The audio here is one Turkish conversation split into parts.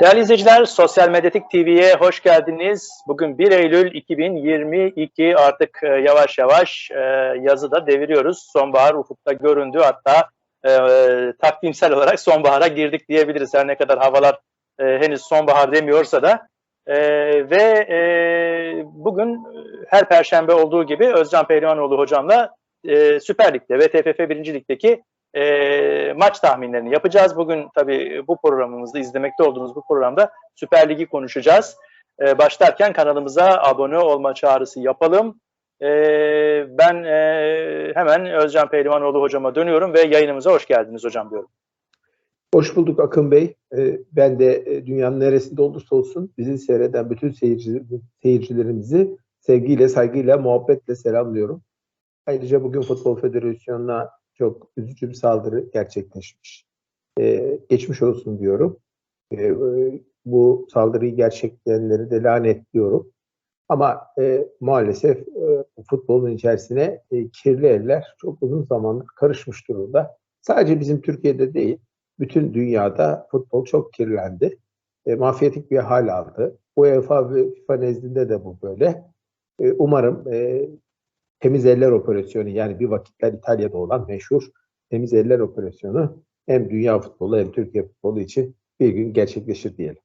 Değerli izleyiciler, Sosyal Medyatik TV'ye hoş geldiniz. Bugün 1 Eylül 2022 artık e, yavaş yavaş e, yazı da deviriyoruz. Sonbahar ufukta göründü hatta e, takvimsel olarak sonbahara girdik diyebiliriz. Her ne kadar havalar e, henüz sonbahar demiyorsa da. E, ve e, bugün her perşembe olduğu gibi Özcan Pehlivanoğlu hocamla e, Süper Lig'de ve TFF 1. Lig'deki e, maç tahminlerini yapacağız. Bugün tabii bu programımızda izlemekte olduğunuz bu programda Süper Lig'i konuşacağız. E, başlarken kanalımıza abone olma çağrısı yapalım. E, ben e, hemen Özcan Pehlivanoğlu hocama dönüyorum ve yayınımıza hoş geldiniz hocam diyorum. Hoş bulduk Akın Bey. Ee, Ben de e, dünyanın neresinde olursa olsun bizi seyreden bütün seyirci, seyircilerimizi sevgiyle, saygıyla, muhabbetle selamlıyorum. Ayrıca bugün Futbol Federasyonu'na çok üzücü bir saldırı gerçekleşmiş. Ee, geçmiş olsun diyorum. Ee, bu saldırıyı gerçekleyenleri de lanetliyorum. Ama e, maalesef e, futbolun içerisine e, kirli eller çok uzun zamandır karışmış durumda. Sadece bizim Türkiye'de değil, bütün dünyada futbol çok kirlendi. E, mafyatik bir hal aldı. UEFA ve FIFA nezdinde de bu böyle. E, umarım e, temiz eller operasyonu yani bir vakitler İtalya'da olan meşhur temiz eller operasyonu hem dünya futbolu hem Türkiye futbolu için bir gün gerçekleşir diyelim.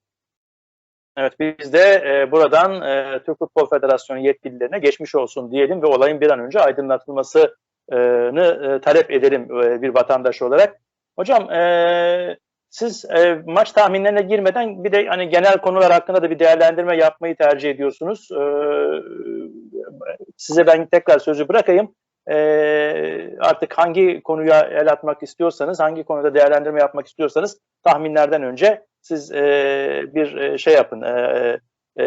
Evet biz de e, buradan e, Türk Futbol Federasyonu yetkililerine geçmiş olsun diyelim ve olayın bir an önce aydınlatılmasını e, talep edelim e, bir vatandaş olarak. Hocam e, siz e, maç tahminlerine girmeden bir de hani genel konular hakkında da bir değerlendirme yapmayı tercih ediyorsunuz. E, size ben tekrar sözü bırakayım. E, artık hangi konuya el atmak istiyorsanız, hangi konuda değerlendirme yapmak istiyorsanız tahminlerden önce siz e, bir e, şey yapın. E, e,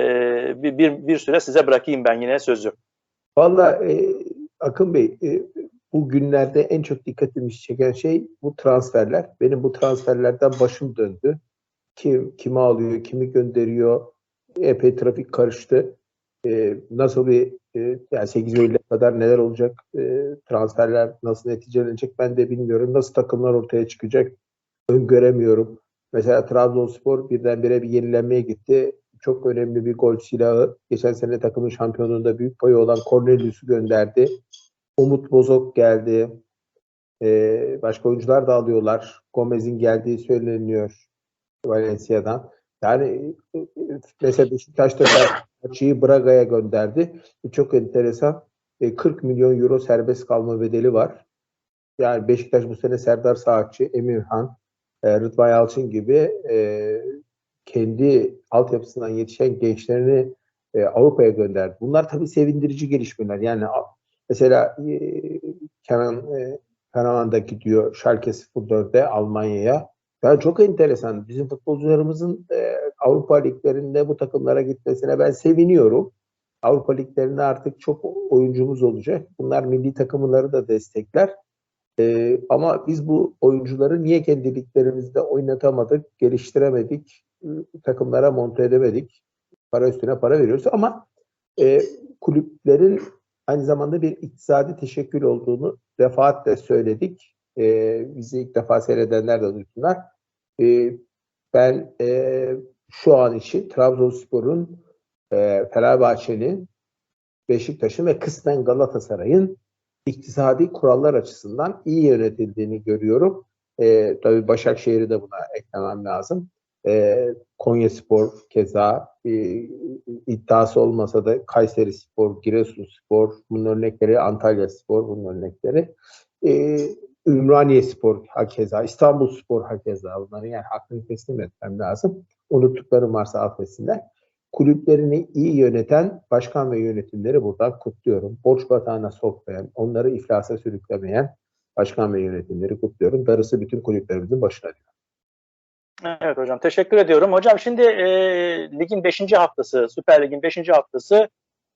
bir, bir, bir süre size bırakayım ben yine sözü. Valla e, Akın Bey e, bu günlerde en çok dikkatimi çeken şey bu transferler. Benim bu transferlerden başım döndü. Kim kimi alıyor, kimi gönderiyor. Epey trafik karıştı. Ee, nasıl bir e, yani 8 Eylül'e kadar neler olacak? E, transferler nasıl neticelenecek ben de bilmiyorum. Nasıl takımlar ortaya çıkacak? Öngöremiyorum. Mesela Trabzonspor birdenbire bir yenilenmeye gitti. Çok önemli bir gol silahı. Geçen sene takımın şampiyonluğunda büyük payı olan Cornelius'u gönderdi. Umut Bozok geldi. Ee, başka oyuncular da alıyorlar. Gomez'in geldiği söyleniyor Valencia'dan. Yani e, mesela Beşiktaş'ta Fenerbahçe'yi Braga'ya gönderdi. Çok enteresan. E, 40 milyon euro serbest kalma bedeli var. Yani Beşiktaş bu sene Serdar Saatçi, Emirhan, e, Rıdvan Yalçın gibi e, kendi altyapısından yetişen gençlerini e, Avrupa'ya gönderdi. Bunlar tabii sevindirici gelişmeler. Yani Mesela e, Kenan e, gidiyor Schalke 04'de Almanya'ya. Yani çok enteresan. Bizim futbolcularımızın e, Avrupa liglerinde bu takımlara gitmesine ben seviniyorum. Avrupa liglerinde artık çok oyuncumuz olacak. Bunlar milli takımları da destekler. E, ama biz bu oyuncuları niye kendi liglerimizde oynatamadık, geliştiremedik, e, takımlara monte edemedik. Para üstüne para veriyoruz ama e, kulüplerin aynı zamanda bir iktisadi teşekkül olduğunu defaatle söyledik. E, bizi ilk defa seyredenler de duysunlar. E, ben e, şu an için Trabzonspor'un, e, Fenerbahçe'nin, Beşiktaş'ın ve kısmen Galatasaray'ın iktisadi kurallar açısından iyi yönetildiğini görüyorum. E, tabii Başakşehir'i de buna eklemem lazım. E, Konya Spor keza e, iddiası olmasa da Kayseri Spor, Giresun Spor bunun örnekleri, Antalya Spor bunun örnekleri. E, Ümraniye Spor hakeza, İstanbul Spor hakeza bunları yani hakkını teslim etmem lazım. Unuttuklarım varsa affetsinler. Kulüplerini iyi yöneten başkan ve yönetimleri buradan kutluyorum. Borç batağına sokmayan, onları iflasa sürüklemeyen başkan ve yönetimleri kutluyorum. Darısı bütün kulüplerimizin başına diyor. Evet hocam teşekkür ediyorum. Hocam şimdi e, ligin 5. haftası, Süper Lig'in 5. haftası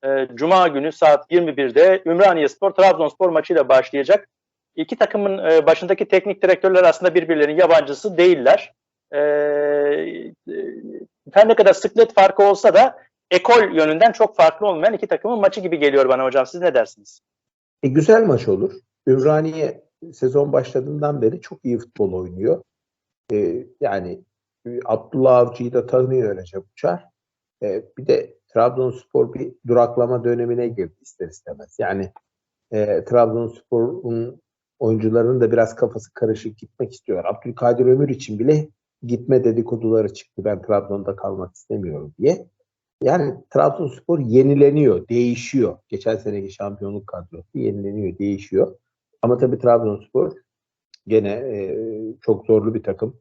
e, Cuma günü saat 21'de Ümraniye Spor Trabzonspor maçıyla başlayacak. İki takımın e, başındaki teknik direktörler aslında birbirlerinin yabancısı değiller. E, e, her ne kadar sıklet farkı olsa da ekol yönünden çok farklı olmayan iki takımın maçı gibi geliyor bana hocam. Siz ne dersiniz? E, güzel maç olur. Ümraniye sezon başladığından beri çok iyi futbol oynuyor. E, yani e, Abdullah Avcı'yı da tanıyor Recep Uçar. E, bir de Trabzonspor bir duraklama dönemine girdi ister istemez. Yani e, Trabzonspor'un oyuncularının da biraz kafası karışık gitmek istiyor. Abdülkadir Ömür için bile gitme dedikoduları çıktı. Ben Trabzon'da kalmak istemiyorum diye. Yani Trabzonspor yenileniyor, değişiyor. Geçen seneki şampiyonluk kadrosu yenileniyor, değişiyor. Ama tabii Trabzonspor gene e, çok zorlu bir takım.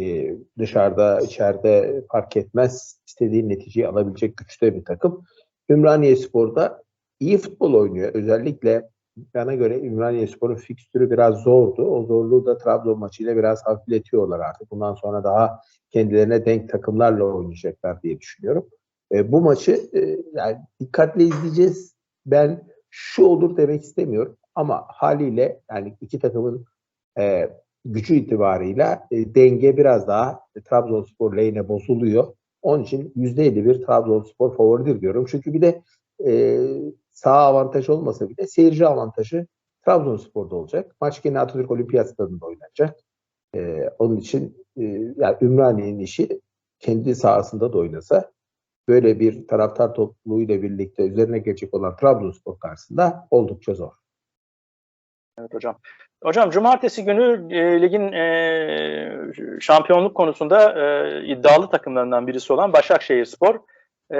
E, dışarıda, içeride fark etmez. istediği neticeyi alabilecek güçte bir takım. Ümraniye Spor'da iyi futbol oynuyor. Özellikle bana göre Ümraniye Spor'un fikstürü biraz zordu. O zorluğu da Trabzon maçıyla biraz hafifletiyorlar artık. Bundan sonra daha kendilerine denk takımlarla oynayacaklar diye düşünüyorum. E, bu maçı e, yani dikkatle izleyeceğiz. Ben şu olur demek istemiyorum ama haliyle yani iki takımın e, gücü itibarıyla e, denge biraz daha e, Trabzonspor lehine bozuluyor. Onun için %51 Trabzonspor favoridir diyorum. Çünkü bir de e, sağ avantaj olmasa bile seyirci avantajı Trabzonspor'da olacak. Maç gene Atatürk Olimpiyat Stadı'nda oynanacak. E, onun için e, yani Ümraniye'nin işi kendi sahasında da oynasa böyle bir taraftar topluluğuyla birlikte üzerine gelecek olan Trabzonspor karşısında oldukça zor. Evet hocam. Hocam cumartesi günü e, ligin e, şampiyonluk konusunda e, iddialı takımlarından birisi olan Başakşehir Spor e,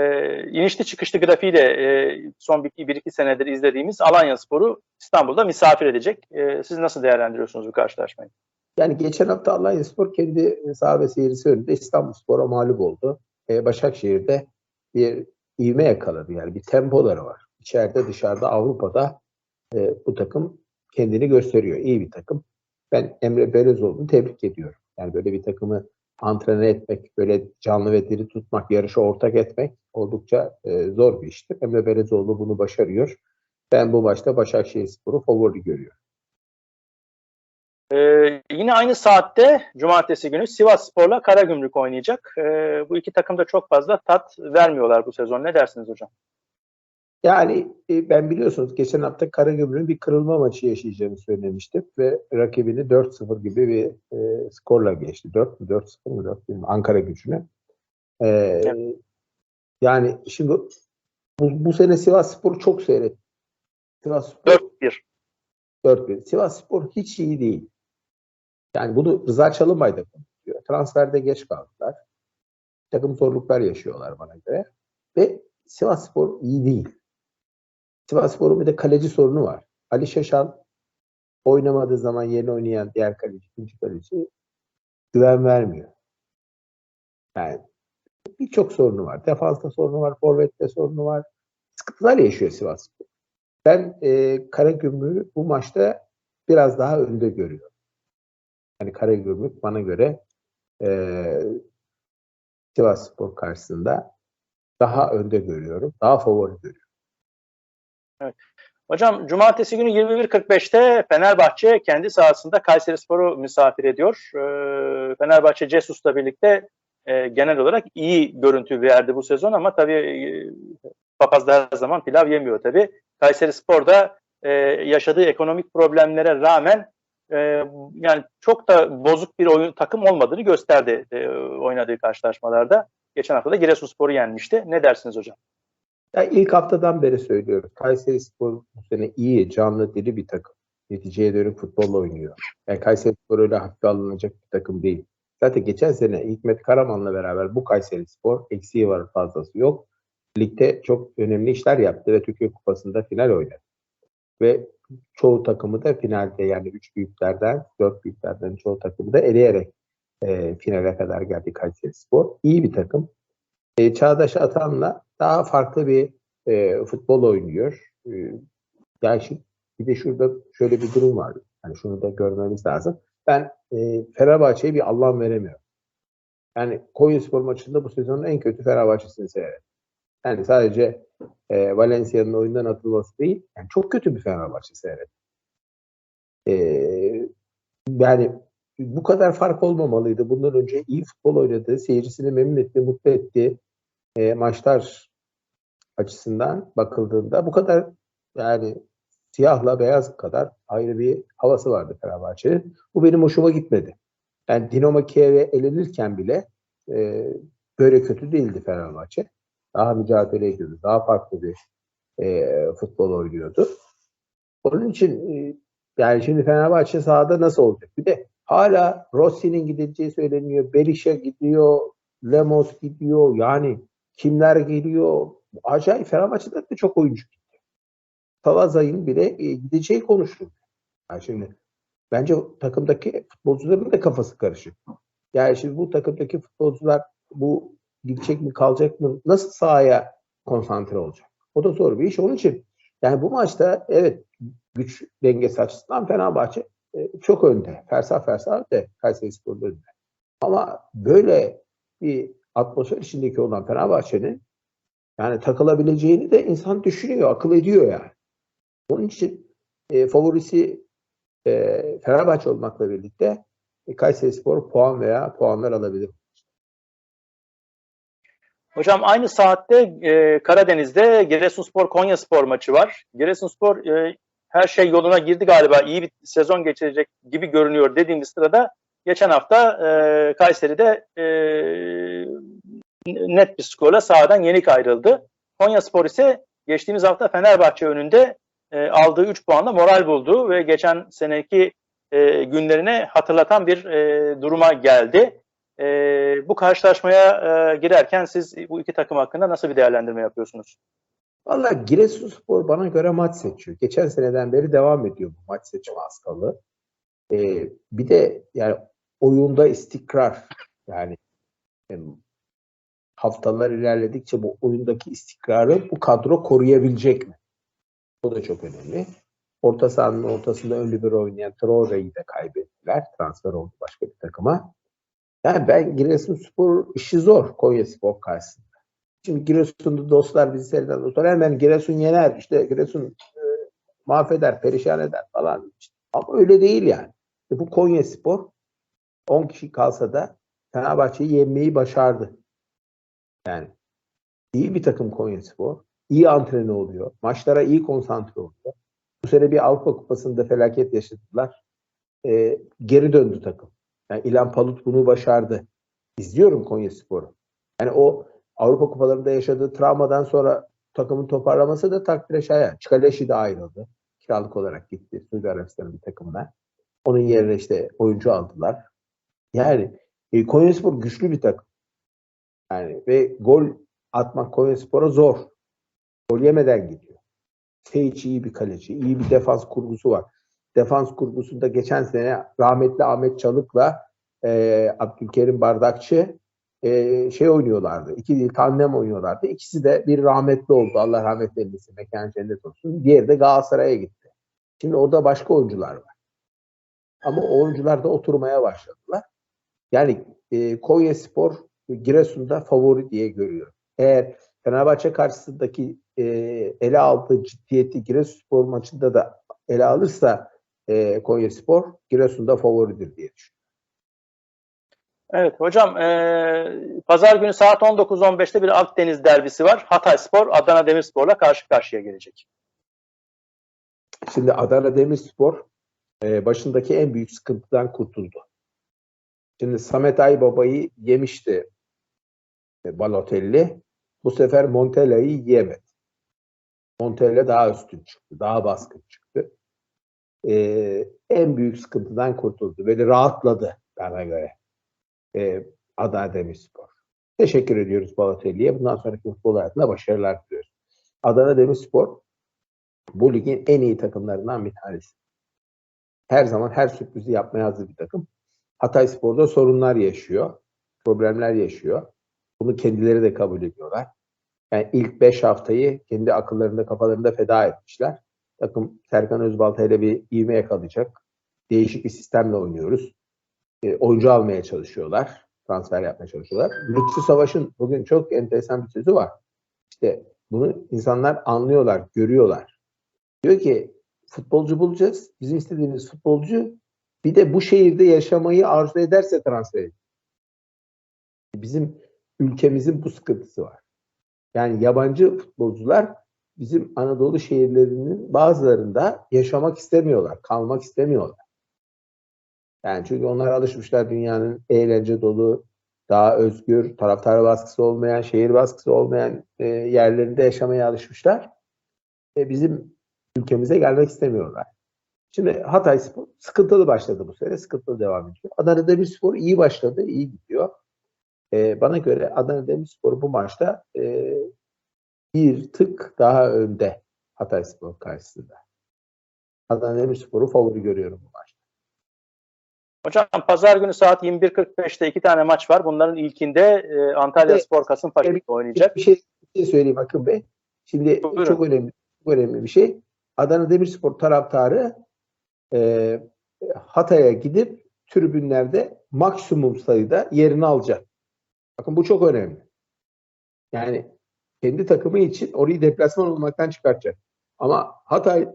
inişli çıkışlı grafiğiyle e, son 1-2 senedir izlediğimiz Alanya Spor'u İstanbul'da misafir edecek. E, siz nasıl değerlendiriyorsunuz bu karşılaşmayı? Yani geçen hafta Alanya Spor kendi saha ve seyircisi önünde İstanbul Spor'a mağlup oldu. E, Başakşehir'de bir ivme yakaladı. Yani bir tempoları var. İçeride dışarıda Avrupa'da e, bu takım kendini gösteriyor. İyi bir takım. Ben Emre Belezoğlu'nu tebrik ediyorum. Yani böyle bir takımı antrene etmek, böyle canlı ve diri tutmak, yarışa ortak etmek oldukça e, zor bir iştir. Emre Belezoğlu bunu başarıyor. Ben bu maçta Başakşehir Sporu favori görüyorum. Ee, yine aynı saatte cumartesi günü Sivas Spor'la Karagümrük oynayacak. Ee, bu iki takım da çok fazla tat vermiyorlar bu sezon. Ne dersiniz hocam? Yani e, ben biliyorsunuz geçen hafta Karagümrük'ün bir kırılma maçı yaşayacağını söylemiştim ve rakibini 4-0 gibi bir e, skorla geçti. 4 mü 4-0 mı 4 bilmiyorum. Ankara gücüne. E, evet. Yani şimdi bu, bu sene Sivas Spor çok seyret. Sivas Spor 4-1. 4-1. Sivas Spor hiç iyi değil. Yani bunu Rıza Çalınbay da konuşuyor. Transferde geç kaldılar. Takım zorluklar yaşıyorlar bana göre. Ve Sivas Spor iyi değil. Sivas Spor'un bir de kaleci sorunu var. Ali Şaşal oynamadığı zaman yeni oynayan diğer kaleci, ikinci kaleci güven vermiyor. Yani birçok sorunu var. Defansta sorunu var, forvette sorunu var. Sıkıntılar yaşıyor Sivas. Ben e, Karagümrük'ü bu maçta biraz daha önde görüyorum. Yani Karagümrük bana göre e, Sivas Spor karşısında daha önde görüyorum. Daha favori görüyorum. Evet. Hocam cumartesi günü 21.45'te Fenerbahçe kendi sahasında Kayseri Spor'u misafir ediyor. Ee, Fenerbahçe Cesus'la birlikte e, genel olarak iyi görüntü verdi bu sezon ama tabii e, papaz da her zaman pilav yemiyor tabii. Kayseri Spor da e, yaşadığı ekonomik problemlere rağmen e, yani çok da bozuk bir oyun takım olmadığını gösterdi e, oynadığı karşılaşmalarda. Geçen hafta da Giresunspor'u yenmişti. Ne dersiniz hocam? Ya ilk haftadan beri söylüyorum. Kayseri Spor bu sene iyi, canlı, diri bir takım. Neticeye dönük futbolla oynuyor. Yani Kayseri Spor öyle hafife alınacak bir takım değil. Zaten geçen sene Hikmet Karaman'la beraber bu Kayseri Spor eksiği var fazlası yok. Ligde çok önemli işler yaptı ve Türkiye Kupası'nda final oynadı. Ve çoğu takımı da finalde yani üç büyüklerden, dört büyüklerden çoğu takımı da eleyerek e, finale kadar geldi Kayseri Spor. İyi bir takım. E, Çağdaş Atan'la daha farklı bir e, futbol oynuyor. E, yani şimdi, bir de şurada şöyle bir durum var. Yani şunu da görmemiz lazım. Ben e, Fenerbahçe'ye bir anlam veremiyorum. Yani Konyaspor maçında bu sezonun en kötü Fenerbahçe'sini seyrettim. Yani sadece e, Valencia'nın oyundan atılması değil, yani çok kötü bir Fenerbahçe seyrettim. E, yani bu kadar fark olmamalıydı. Bundan önce iyi futbol oynadı, seyircisini memnun etti, mutlu etti. E, maçlar açısından bakıldığında bu kadar yani siyahla beyaz kadar ayrı bir havası vardı Fenerbahçe'nin. Bu benim hoşuma gitmedi. Yani Dinamo Kiev'e elenirken bile e, böyle kötü değildi Fenerbahçe. Daha mücadele ediyordu. Daha farklı bir e, futbol oynuyordu. Onun için e, yani şimdi Fenerbahçe sahada nasıl olacak? Bir de hala Rossi'nin gideceği söyleniyor. Berisha gidiyor. Lemos gidiyor. Yani kimler geliyor? Acayip Fenerbahçe'de de çok oyuncu gitti. Salazay'ın bile e, gideceği konuşuluyor. Yani şimdi bence takımdaki futbolcuların da kafası karışık. Yani şimdi bu takımdaki futbolcular bu gidecek mi kalacak mı nasıl sahaya konsantre olacak? O da zor bir iş. Onun için yani bu maçta evet güç dengesi açısından Fenerbahçe e, çok önde. Fersah fersah önde. Kayseri Spor'da önde. Ama böyle bir atmosfer içindeki olan Fenerbahçe'nin yani takılabileceğini de insan düşünüyor, akıl ediyor yani. Onun için e, favorisi e, Fenerbahçe olmakla birlikte e, Kayseri Spor puan veya puanlar alabilir. Hocam aynı saatte e, Karadeniz'de Giresunspor Konyaspor maçı var. Giresunspor e, her şey yoluna girdi galiba iyi bir sezon geçirecek gibi görünüyor dediğimiz sırada geçen hafta e, Kayseri'de e, net bir skorla sahadan yenik ayrıldı. Konyaspor ise geçtiğimiz hafta Fenerbahçe önünde e, aldığı 3 puanla moral buldu ve geçen seneki e, günlerine hatırlatan bir e, duruma geldi. E, bu karşılaşmaya e, girerken siz bu iki takım hakkında nasıl bir değerlendirme yapıyorsunuz? Valla Giresunspor bana göre maç seçiyor. Geçen seneden beri devam ediyor bu maç seçme hastalığı. Ee, bir de yani oyunda istikrar yani haftalar ilerledikçe bu oyundaki istikrarı bu kadro koruyabilecek mi? O da çok önemli. Orta sahanın ortasında önlü bir oynayan Traore'yi de kaybettiler. Transfer oldu başka bir takıma. Yani ben Giresunspor işi zor Konya Spor karşısında. Şimdi Giresun'da dostlar bizi seyreden dostlar hemen Giresun yener, işte Giresun e, mahveder, perişan eder falan. İşte. Ama öyle değil yani. İşte bu Konya Spor 10 kişi kalsa da Fenerbahçe'yi yenmeyi başardı. Yani iyi bir takım Konya Spor. İyi antrene oluyor. Maçlara iyi konsantre oluyor. Bu sene bir Avrupa Kupası'nda felaket yaşadılar. E, geri döndü takım. Yani İlhan Palut bunu başardı. İzliyorum Konya Spor'u. Yani o Avrupa Kupalarında yaşadığı travmadan sonra takımın toparlaması da takdire şayan. Çikaleşi de ayrıldı. Kiralık olarak gitti Suudi Arabistan'ın bir takımına. Onun yerine işte oyuncu aldılar. Yani e, Konyaspor güçlü bir takım. Yani ve gol atmak Konyaspor'a zor. Gol yemeden gidiyor. Seyç iyi bir kaleci, iyi bir defans kurgusu var. Defans kurgusunda geçen sene rahmetli Ahmet Çalık'la e, Abdülkerim Bardakçı e, şey oynuyorlardı. İki değil tandem oynuyorlardı. İkisi de bir rahmetli oldu. Allah rahmet eylesin. Mekan cennet olsun. Diğeri de Galatasaray'a gitti. Şimdi orada başka oyuncular var. Ama oyuncular da oturmaya başladılar. Yani e, Konya Spor Giresun'da favori diye görüyorum. Eğer Fenerbahçe karşısındaki e, ele aldığı ciddiyeti Giresunspor maçında da ele alırsa e, Konya Spor Giresun'da favoridir diye düşünüyorum. Evet hocam e, pazar günü saat 19.15'te bir Akdeniz derbisi var. Hatay Spor Adana Demirspor'la karşı karşıya gelecek. Şimdi Adana Demirspor e, başındaki en büyük sıkıntıdan kurtuldu. Şimdi Samet Aybaba'yı yemişti Balotelli. Bu sefer Montella'yı yiyemedi. Montella daha üstün çıktı. Daha baskın çıktı. E, en büyük sıkıntıdan kurtuldu. Böyle rahatladı bana göre e, Adana Demirspor. Teşekkür ediyoruz Balotelli'ye. Bundan sonraki futbol hayatında başarılar diliyoruz. Adana Demirspor bu ligin en iyi takımlarından bir tanesi. Her zaman her sürprizi yapmaya hazır bir takım. Hatay Spor'da sorunlar yaşıyor. Problemler yaşıyor. Bunu kendileri de kabul ediyorlar. Yani ilk 5 haftayı kendi akıllarında, kafalarında feda etmişler. Takım Serkan Özbalta ile bir ivme yakalayacak. Değişik bir sistemle oynuyoruz e, oyuncu almaya çalışıyorlar. Transfer yapmaya çalışıyorlar. Lütfü Savaş'ın bugün çok enteresan bir sözü var. İşte bunu insanlar anlıyorlar, görüyorlar. Diyor ki futbolcu bulacağız. Bizim istediğimiz futbolcu bir de bu şehirde yaşamayı arzu ederse transfer edin. Bizim ülkemizin bu sıkıntısı var. Yani yabancı futbolcular bizim Anadolu şehirlerinin bazılarında yaşamak istemiyorlar, kalmak istemiyorlar. Yani çünkü onlar alışmışlar dünyanın eğlence dolu, daha özgür, taraftar baskısı olmayan, şehir baskısı olmayan e, yerlerinde yaşamaya alışmışlar. E, bizim ülkemize gelmek istemiyorlar. Şimdi Hatay Spor sıkıntılı başladı bu sene, sıkıntılı devam ediyor. Adana Demirspor iyi başladı, iyi gidiyor. E, bana göre Adana Demirspor bu maçta e, bir tık daha önde Hatay Spor karşısında. Adana Demirspor'u favori görüyorum bu maçta. Hocam pazar günü saat 21.45'te iki tane maç var. Bunların ilkinde e, Antalya Evet. Spor Kasımpaşa Evet. oynayacak. Bir şey, bir şey söyleyeyim Akın Bey. Şimdi Buyurun. çok önemli çok önemli bir şey. Adana Demirspor taraftarı e, Hatay'a gidip tribünlerde maksimum sayıda yerini alacak. Bakın bu çok önemli. Yani kendi takımı için orayı deplasman olmaktan çıkartacak. Ama Hatay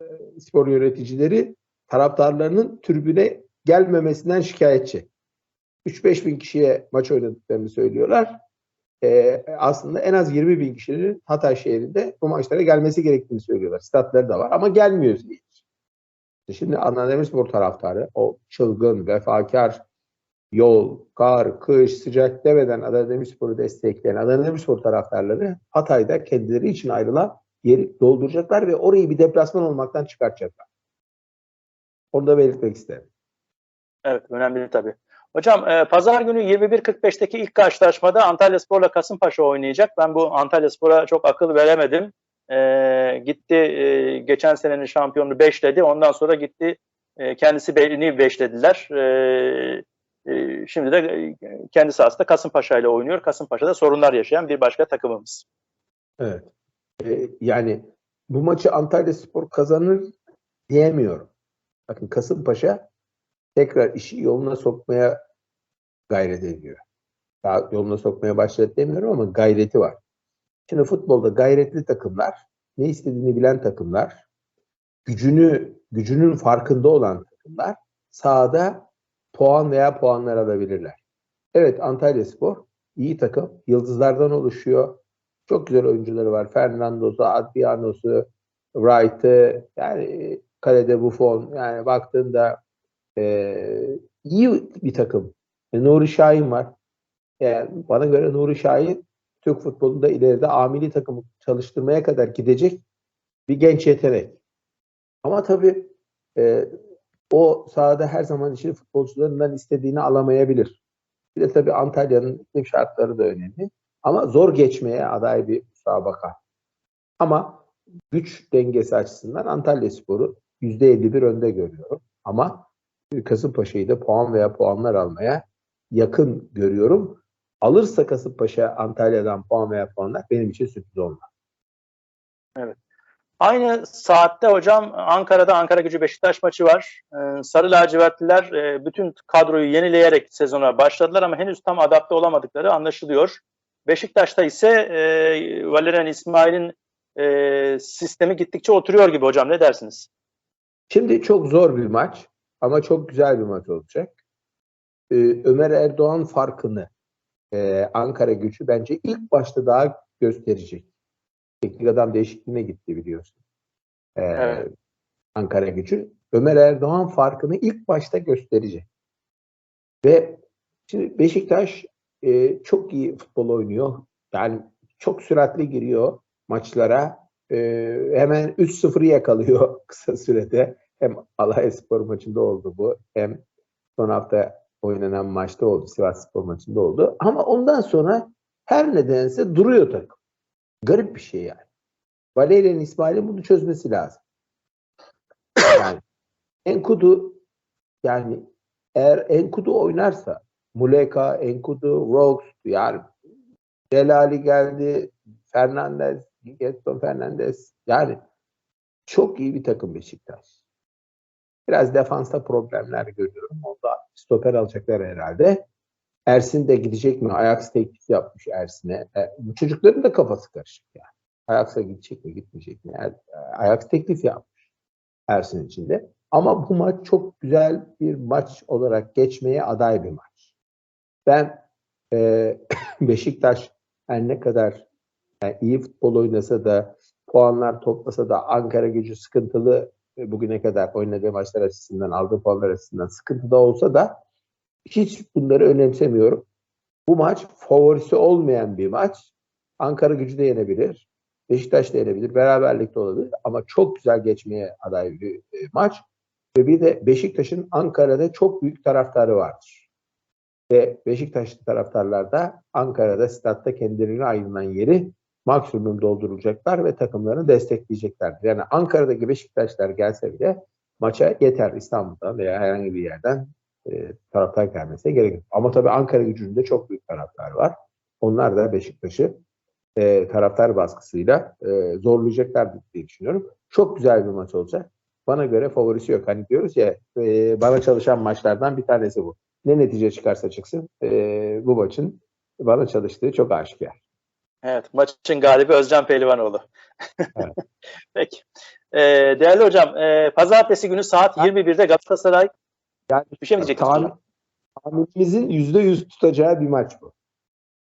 e, spor yöneticileri taraftarlarının tribüne gelmemesinden şikayetçi. 3-5 bin kişiye maç oynadıklarını söylüyorlar. Ee, aslında en az 20 bin kişinin Hatay şehrinde bu maçlara gelmesi gerektiğini söylüyorlar. Statları da var ama gelmiyor hiç. Şimdi Adana Demirspor taraftarı o çılgın, vefakar, yol, kar, kış, sıcak demeden Adana Demirspor'u destekleyen Adana Demirspor taraftarları Hatay'da kendileri için ayrılan yeri dolduracaklar ve orayı bir deplasman olmaktan çıkartacaklar. Onu da belirtmek isterim. Evet önemli tabii. Hocam e, pazar günü 21.45'teki ilk karşılaşmada Antalya Spor'la Kasımpaşa oynayacak. Ben bu Antalya Spor'a çok akıl veremedim. E, gitti e, geçen senenin şampiyonunu beşledi. Ondan sonra gitti e, kendisi belini beşlediler. E, e, şimdi de e, kendi sahasında Kasımpaşa ile oynuyor. Kasımpaşa'da sorunlar yaşayan bir başka takımımız. Evet. Ee, yani bu maçı Antalya Spor kazanır diyemiyorum. Bakın Kasımpaşa tekrar işi yoluna sokmaya gayret ediyor. Daha yoluna sokmaya başladı demiyorum ama gayreti var. Şimdi futbolda gayretli takımlar, ne istediğini bilen takımlar, gücünü gücünün farkında olan takımlar sahada puan veya puanlar alabilirler. Evet Antalya Spor iyi takım. Yıldızlardan oluşuyor. Çok güzel oyuncuları var. Fernando'su, Adriano'su, Wright'ı, yani kalede Buffon. Yani baktığında e, iyi bir takım. E, Nuri Şahin var. Yani bana göre Nuri Şahin Türk futbolunda ileride amili takımı çalıştırmaya kadar gidecek bir genç yetenek. Ama tabii e, o sahada her zaman için futbolcularından istediğini alamayabilir. Bir de tabii Antalya'nın iklim şartları da önemli. Ama zor geçmeye aday bir müsabaka. Ama güç dengesi açısından Antalya Spor'u %51 önde görüyorum. Ama Kasımpaşa'yı da puan veya puanlar almaya yakın görüyorum. Alırsa Kasımpaşa Antalya'dan puan veya puanlar benim için sürpriz olmaz. Aynı saatte hocam Ankara'da Ankara Gücü Beşiktaş maçı var. Ee, Sarı lacivertliler e, bütün kadroyu yenileyerek sezona başladılar ama henüz tam adapte olamadıkları anlaşılıyor. Beşiktaş'ta ise e, Valerian İsmail'in e, sistemi gittikçe oturuyor gibi hocam ne dersiniz? Şimdi çok zor bir maç ama çok güzel bir maç olacak. Ee, Ömer Erdoğan farkını Ankara gücü bence ilk başta daha gösterecek. Teknik adam değişikliğine gitti biliyorsun. Ee, Evet. Ankara gücü. Ömer Erdoğan farkını ilk başta gösterecek. Ve şimdi Beşiktaş e, çok iyi futbol oynuyor. Yani çok süratli giriyor maçlara. E, hemen 3-0'ı yakalıyor kısa sürede. Hem Alayyaspor maçında oldu bu. Hem son hafta oynanan maçta oldu. Sivas Spor maçında oldu. Ama ondan sonra her nedense duruyor takım. Garip bir şey yani. Valerian İsmail'in bunu çözmesi lazım. Yani Enkudu yani eğer Enkudu oynarsa Muleka, Enkudu, Rokes yani Delali geldi, Fernandez, Getson Fernandez yani çok iyi bir takım Beşiktaş. Biraz defansta problemler görüyorum. Onda stoper alacaklar herhalde. Ersin de gidecek mi? Ajax teklif yapmış Ersin'e. E, bu çocukların da kafası karışık yani. Ajax'a gidecek mi, gitmeyecek mi? Yani, e, Ajax teklif yapmış Ersin için de. Ama bu maç çok güzel bir maç olarak geçmeye aday bir maç. Ben e, Beşiktaş her ne kadar yani iyi futbol oynasa da puanlar toplasa da Ankara gücü sıkıntılı e, bugüne kadar oynadığı maçlar açısından aldığı puanlar açısından sıkıntıda olsa da hiç bunları önemsemiyorum. Bu maç favorisi olmayan bir maç. Ankara gücü de yenebilir. Beşiktaş da yenebilir. Beraberlik de olabilir. Ama çok güzel geçmeye aday bir e, maç. Ve bir de Beşiktaş'ın Ankara'da çok büyük taraftarı vardır. Ve Beşiktaşlı taraftarlar da Ankara'da statta kendilerine ayrılan yeri maksimum dolduracaklar ve takımlarını destekleyeceklerdir. Yani Ankara'daki Beşiktaşlar gelse bile maça yeter İstanbul'dan veya herhangi bir yerden e, taraftar gelmesine gerek yok. Ama tabii Ankara gücünde çok büyük taraftar var. Onlar da Beşiktaş'ı e, taraftar baskısıyla e, zorlayacaklar diye düşünüyorum. Çok güzel bir maç olacak. Bana göre favorisi yok. Hani diyoruz ya e, bana çalışan maçlardan bir tanesi bu. Ne netice çıkarsa çıksın e, bu maçın bana çalıştığı çok aşikar. Evet, maçın galibi Özcan Pehlivanoğlu. Evet. Peki. Ee, değerli hocam, e, pazartesi günü saat 21'de Galatasaray Yani bir şey mi diyecektiniz tahmin, tahminimizin %100 tutacağı bir maç bu.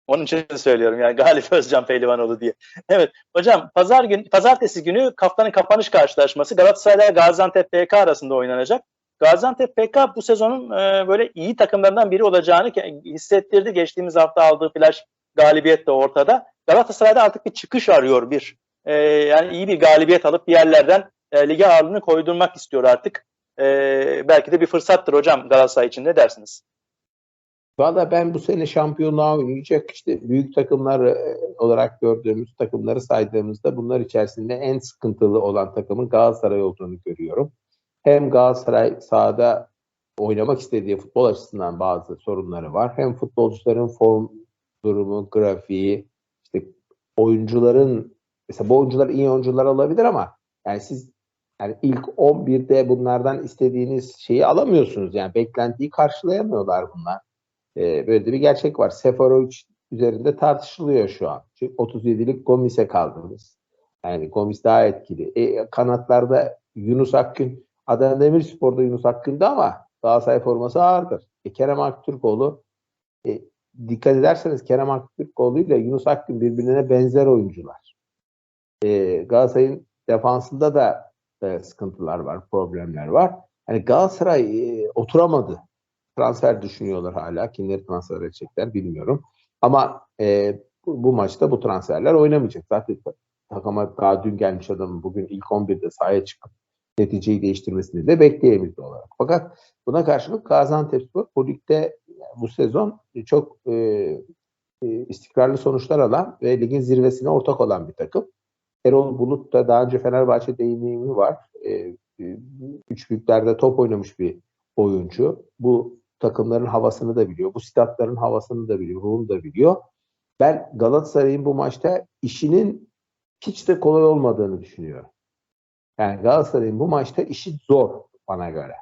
Onun için söylüyorum yani galip Özcan Pehlivanoğlu diye. Evet hocam pazar gün pazartesi günü haftanın kapanış karşılaşması Galatasaray Gaziantep FK arasında oynanacak. Gaziantep FK bu sezonun e, böyle iyi takımlarından biri olacağını hissettirdi. Geçtiğimiz hafta aldığı flash galibiyet de ortada. Galatasaray'da artık bir çıkış arıyor bir. e, yani iyi bir galibiyet alıp bir yerlerden e, lige ağırlığını koydurmak istiyor artık. E, belki de bir fırsattır hocam Galatasaray için ne dersiniz? Valla ben bu sene şampiyonluğa oynayacak işte büyük takımlar e, olarak gördüğümüz takımları saydığımızda bunlar içerisinde en sıkıntılı olan takımın Galatasaray olduğunu görüyorum. Hem Galatasaray sahada oynamak istediği futbol açısından bazı sorunları var. Hem futbolcuların form durumu, grafiği, işte oyuncuların mesela bu oyuncular iyi oyuncular olabilir ama yani siz yani ilk 11'de bunlardan istediğiniz şeyi alamıyorsunuz. Yani beklentiyi karşılayamıyorlar bunlar. Ee, böyle de bir gerçek var. Seferovic üzerinde tartışılıyor şu an. Çünkü 37'lik Gomis'e kaldınız. Yani Gomis daha etkili. E, kanatlarda Yunus Akgün, Adana Demirspor'da Yunus Akgün'de ama Galatasaray forması ağırdır. E, Kerem Aktürkoğlu e, dikkat ederseniz Kerem Aktürkoğlu ile Yunus Akgün birbirine benzer oyuncular. E, Galatasaray'ın defansında da e, sıkıntılar var, problemler var. Yani Galatasaray e, oturamadı transfer düşünüyorlar hala. Kimleri transfer edecekler bilmiyorum. Ama e, bu, bu maçta bu transferler oynamayacak. Zaten takıma daha dün gelmiş adamın bugün ilk 11'de sahaya çıkıp neticeyi değiştirmesini de bekleyemeyiz olarak. Fakat buna karşılık Gaziantepspor bu ligde bu sezon çok e, e, istikrarlı sonuçlar alan ve ligin zirvesine ortak olan bir takım. Erol Bulut da daha önce Fenerbahçe deneyimi var. E, e, üç büyüklerde top oynamış bir oyuncu. Bu takımların havasını da biliyor. Bu statların havasını da biliyor. Ruhunu da biliyor. Ben Galatasaray'ın bu maçta işinin hiç de kolay olmadığını düşünüyorum. Yani Galatasaray'ın bu maçta işi zor bana göre.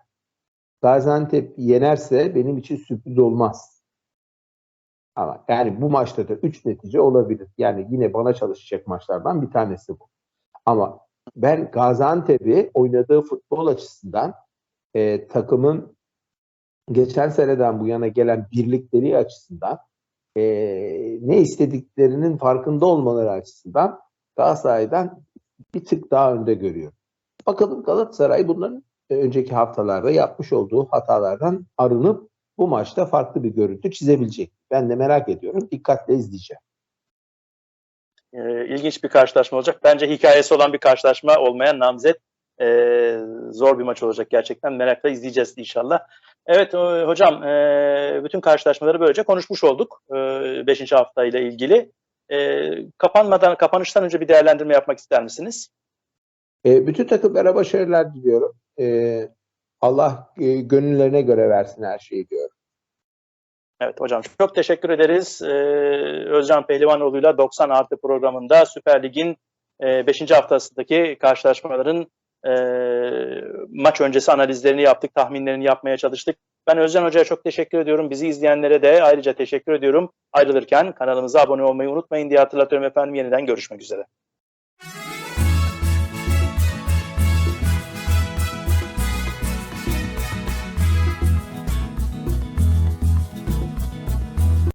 Gaziantep yenerse benim için sürpriz olmaz. Ama yani bu maçta da 3 netice olabilir. Yani yine bana çalışacak maçlardan bir tanesi bu. Ama ben Gaziantep'i oynadığı futbol açısından e, takımın geçen seneden bu yana gelen birlikleri açısından e, ne istediklerinin farkında olmaları açısından Galatasaray'dan bir tık daha önde görüyor. Bakalım Galatasaray bunların e, önceki haftalarda yapmış olduğu hatalardan arınıp bu maçta farklı bir görüntü çizebilecek. Ben de merak ediyorum. Dikkatle izleyeceğim. e, ilginç bir karşılaşma olacak. Bence hikayesi olan bir karşılaşma olmayan namzet e, zor bir maç olacak gerçekten. Merakla izleyeceğiz inşallah. Evet e, hocam e, bütün karşılaşmaları böylece konuşmuş olduk. 5. hafta ile ilgili. E, kapanmadan, kapanıştan önce bir değerlendirme yapmak ister misiniz? E, bütün takımlara başarılar diliyorum. E, Allah e, gönüllerine göre versin her şeyi diyorum. Evet hocam çok teşekkür ederiz. Ee, Özcan Pehlivanoğlu'yla 90 artı programında Süper Lig'in 5. haftasındaki karşılaşmaların e, maç öncesi analizlerini yaptık, tahminlerini yapmaya çalıştık. Ben Özcan Hoca'ya çok teşekkür ediyorum. Bizi izleyenlere de ayrıca teşekkür ediyorum. Ayrılırken kanalımıza abone olmayı unutmayın diye hatırlatıyorum efendim. Yeniden görüşmek üzere.